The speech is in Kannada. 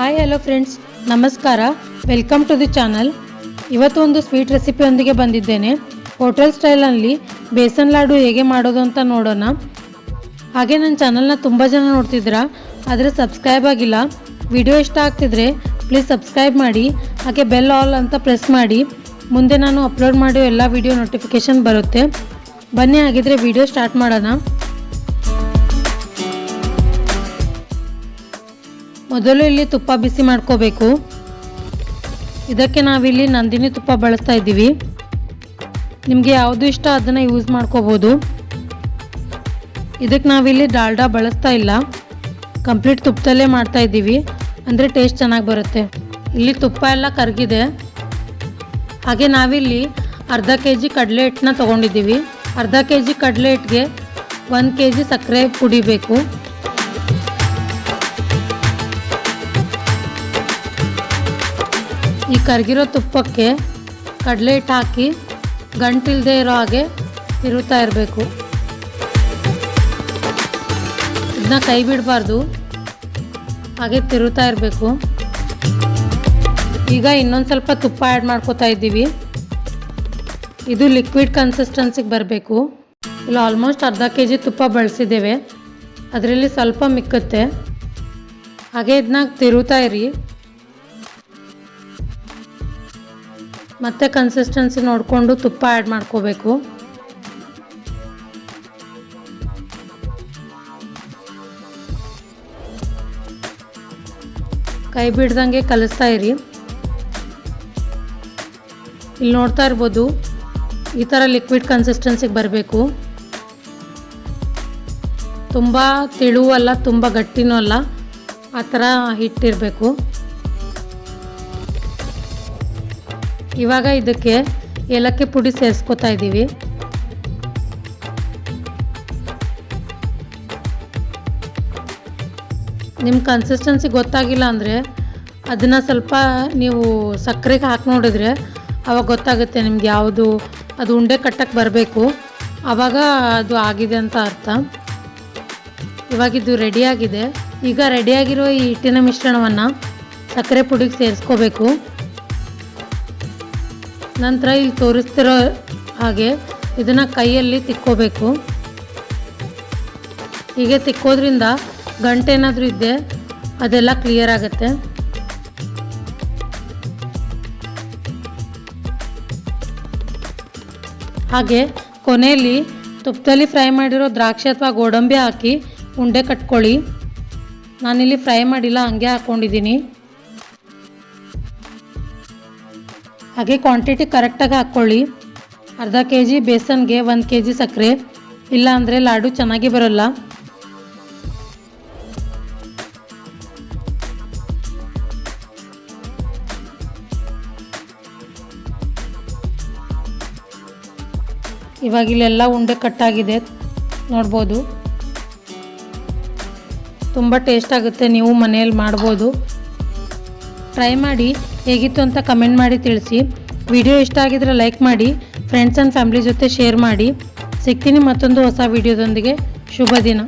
ಹಾಯ್ ಹಲೋ ಫ್ರೆಂಡ್ಸ್ ನಮಸ್ಕಾರ ವೆಲ್ಕಮ್ ಟು ದಿ ಚಾನಲ್ ಇವತ್ತು ಒಂದು ಸ್ವೀಟ್ ರೆಸಿಪಿಯೊಂದಿಗೆ ಬಂದಿದ್ದೇನೆ. ಹೋಟೆಲ್ ಸ್ಟೈಲಲ್ಲಿ ಬೇಸನ್ ಲಾಡು ಹೇಗೆ ಮಾಡೋದು ಅಂತ ನೋಡೋಣ. ಹಾಗೆ ನನ್ನ ಚಾನಲ್ನ ತುಂಬ ಜನ ನೋಡ್ತಿದ್ದೀರಾ, ಆದರೆ ಸಬ್ಸ್ಕ್ರೈಬ್ ಆಗಿಲ್ಲ. ವಿಡಿಯೋ ಇಷ್ಟ ಆಗ್ತಿದ್ರೆ ಪ್ಲೀಸ್ ಸಬ್ಸ್ಕ್ರೈಬ್ ಮಾಡಿ, ಹಾಗೆ ಬೆಲ್ ಆಲ್ ಅಂತ ಪ್ರೆಸ್ ಮಾಡಿ. ಮುಂದೆ ನಾನು ಅಪ್ಲೋಡ್ ಮಾಡೋ ಎಲ್ಲ ವಿಡಿಯೋ ನೋಟಿಫಿಕೇಷನ್ ಬರುತ್ತೆ. ಬನ್ನಿ ಹಾಗಿದ್ರೆ ವಿಡಿಯೋ ಸ್ಟಾರ್ಟ್ ಮಾಡೋಣ. ಮೊದಲು ಇಲ್ಲಿ ತುಪ್ಪ ಬಿಸಿ ಮಾಡ್ಕೋಬೇಕು. ಇದಕ್ಕೆ ನಾವಿಲ್ಲಿ ನಂದಿನಿ ತುಪ್ಪ ಬಳಸ್ತಾ ಇದ್ದೀವಿ. ನಿಮಗೆ ಯಾವುದು ಇಷ್ಟ ಅದನ್ನು ಯೂಸ್ ಮಾಡ್ಕೋಬೋದು. ಇದಕ್ಕೆ ನಾವಿಲ್ಲಿ ಡಾಲ್ಡಾ ಬಳಸ್ತಾ ಇಲ್ಲ. ಕಂಪ್ಲೀಟ್ ತುಪ್ಪದಲ್ಲೇ ಮಾಡ್ತಾ ಇದ್ದೀವಿ. ಅಂದರೆ ಟೇಸ್ಟ್ ಚೆನ್ನಾಗಿ ಬರುತ್ತೆ. ಇಲ್ಲಿ ತುಪ್ಪ ಎಲ್ಲ ಕರಗಿದೆ. ಹಾಗೆ ನಾವಿಲ್ಲಿ ಅರ್ಧ ಕೆ ಜಿ ಕಡಲೆ ಹಿಟ್ಟನ್ನ ತೊಗೊಂಡಿದ್ದೀವಿ. ಅರ್ಧ ಕೆ ಜಿ ಕಡಲೆ ಹಿಟ್ಟಿಗೆ ಒಂದು ಕೆ ಜಿ ಸಕ್ಕರೆ ಪುಡಿ ಈ ಕರಗಿರೋ ತುಪ್ಪಕ್ಕೆ ಕಡಲೆ ಹಿಟ್ಟು ಹಾಕಿ ಗಂಟಿಲ್ಲದೆ ಇರೋ ಹಾಗೆ ತಿರುತ್ತಾ ಇರಬೇಕು. ಇದನ್ನ ಕೈ ಬಿಡಬಾರ್ದು. ಹಾಗೆ ತಿರುತ್ತಾ ಇರಬೇಕು. ಈಗ ಇನ್ನೊಂದು ಸ್ವಲ್ಪ ತುಪ್ಪ ಆ್ಯಡ್ ಮಾಡ್ಕೋತಾ ಇದ್ದೀವಿ. ಇದು ಲಿಕ್ವಿಡ್ ಕನ್ಸಿಸ್ಟೆನ್ಸಿಗೆ ಬರಬೇಕು. ಇಲ್ಲ ಆಲ್ಮೋಸ್ಟ್ ಅರ್ಧ ಕೆ ಜಿ ತುಪ್ಪ ಬಳಸಿದ್ದೇವೆ. ಅದರಲ್ಲಿ ಸ್ವಲ್ಪ ಮಿಕ್ಕುತ್ತೆ. ಹಾಗೆ ಇದನ್ನ ತಿರುತ್ತಾ ಇರಿ. ಮತ್ತೆ ಕನ್ಸಿಸ್ಟೆನ್ಸಿ ನೋಡಿಕೊಂಡು ತುಪ್ಪ ಆ್ಯಡ್ ಮಾಡ್ಕೋಬೇಕು. ಕೈ ಬಿಡ್ದಂಗೆ ಕಲಿಸ್ತಾ ಇರಿ. ಇಲ್ಲಿ ನೋಡ್ತಾ ಇರ್ಬೋದು ಈ ಥರ ಲಿಕ್ವಿಡ್ ಕನ್ಸಿಸ್ಟೆನ್ಸಿಗೆ ಬರಬೇಕು. ತುಂಬ ತಿಳುವಲ್ಲ, ತುಂಬ ಗಟ್ಟಿನೂ ಅಲ್ಲ, ಆ ಥರ ಹಿಟ್ಟಿರಬೇಕು. ಇವಾಗ ಇದಕ್ಕೆ ಏಲಕ್ಕಿ ಪುಡಿ ಸೇರಿಸ್ಕೊತಾ ಇದ್ದೀವಿ. ನಿಮ್ಮ ಕನ್ಸಿಸ್ಟೆನ್ಸಿ ಗೊತ್ತಾಗಿಲ್ಲ ಅಂದರೆ ಅದನ್ನು ಸ್ವಲ್ಪ ನೀವು ಸಕ್ಕರೆಗೆ ಹಾಕಿ ನೋಡಿದ್ರೆ ಅವಾಗ ಗೊತ್ತಾಗುತ್ತೆ ನಿಮ್ಗೆ ಯಾವುದು, ಅದು ಉಂಡೆ ಕಟ್ಟಕ್ಕೆ ಬರಬೇಕು. ಆವಾಗ ಅದು ಆಗಿದೆ ಅಂತ ಅರ್ಥ. ಇವಾಗಿದ್ದು ರೆಡಿಯಾಗಿದೆ ಈಗ ರೆಡಿಯಾಗಿರೋ ಈ ಹಿಟ್ಟಿನ ಮಿಶ್ರಣವನ್ನು ಸಕ್ಕರೆ ಪುಡಿಗೆ ಸೇರಿಸ್ಕೋಬೇಕು. ನಂತರ ಇಲ್ಲಿ ತೋರಿಸ್ತಿರೋ ಹಾಗೆ ಇದನ್ನು ಕೈಯಲ್ಲಿ ತಿಕ್ಕೋಬೇಕು. ಹೀಗೆ ತಿಕ್ಕೋದ್ರಿಂದ ಗಂಟೆ ಏನಾದರೂ ಇದ್ದೆ ಅದೆಲ್ಲ ಕ್ಲಿಯರ್ ಆಗುತ್ತೆ. ಹಾಗೆ ಕೊನೆಯಲ್ಲಿ ತುಪ್ಪದಲ್ಲಿ ಫ್ರೈ ಮಾಡಿರೋ ದ್ರಾಕ್ಷಿ ಅಥವಾ ಗೋಡಂಬಿ ಹಾಕಿ ಉಂಡೆ ಕಟ್ಕೊಳ್ಳಿ. ನಾನಿಲ್ಲಿ ಫ್ರೈ ಮಾಡಿಲ್ಲ, ಹಂಗೆ ಹಾಕ್ಕೊಂಡಿದ್ದೀನಿ ಹಾಗೆ ಕ್ವಾಂಟಿಟಿ ಕರೆಕ್ಟಾಗಿ ಹಾಕ್ಕೊಳ್ಳಿ. ಅರ್ಧ ಕೆ ಜಿ ಬೇಸನ್ಗೆ ಒಂದು ಕೆ ಜಿ ಸಕ್ಕರೆ ಇಲ್ಲ ಅಂದರೆ ಲಾಡು ಚೆನ್ನಾಗಿ ಬರೋಲ್ಲ. ಇವಾಗ ಇಲ್ಲೆಲ್ಲ ಉಂಡೆ ಕಟ್ಟಾಗಿದೆ ನೋಡ್ಬೋದು. ತುಂಬ ಟೇಸ್ಟ್ ಆಗುತ್ತೆ, ನೀವು ಮನೆಯಲ್ಲಿ ಮಾಡ್ಬೋದು. ಟ್ರೈ ಮಾಡಿ, ಹೇಗಿತ್ತು ಅಂತ ಕಮೆಂಟ್ ಮಾಡಿ ತಿಳಿಸಿ. ವಿಡಿಯೋ ಇಷ್ಟ ಆಗಿದ್ರೆ ಲೈಕ್ ಮಾಡಿ ಫ್ರೆಂಡ್ಸ್ ಆ್ಯಂಡ್ ಫ್ಯಾಮ್ಲಿ ಜೊತೆ ಶೇರ್ ಮಾಡಿ. ಸಿಗ್ತೀನಿ ಮತ್ತೊಂದು ಹೊಸ ವಿಡಿಯೋದೊಂದಿಗೆ ಶುಭ ದಿನ.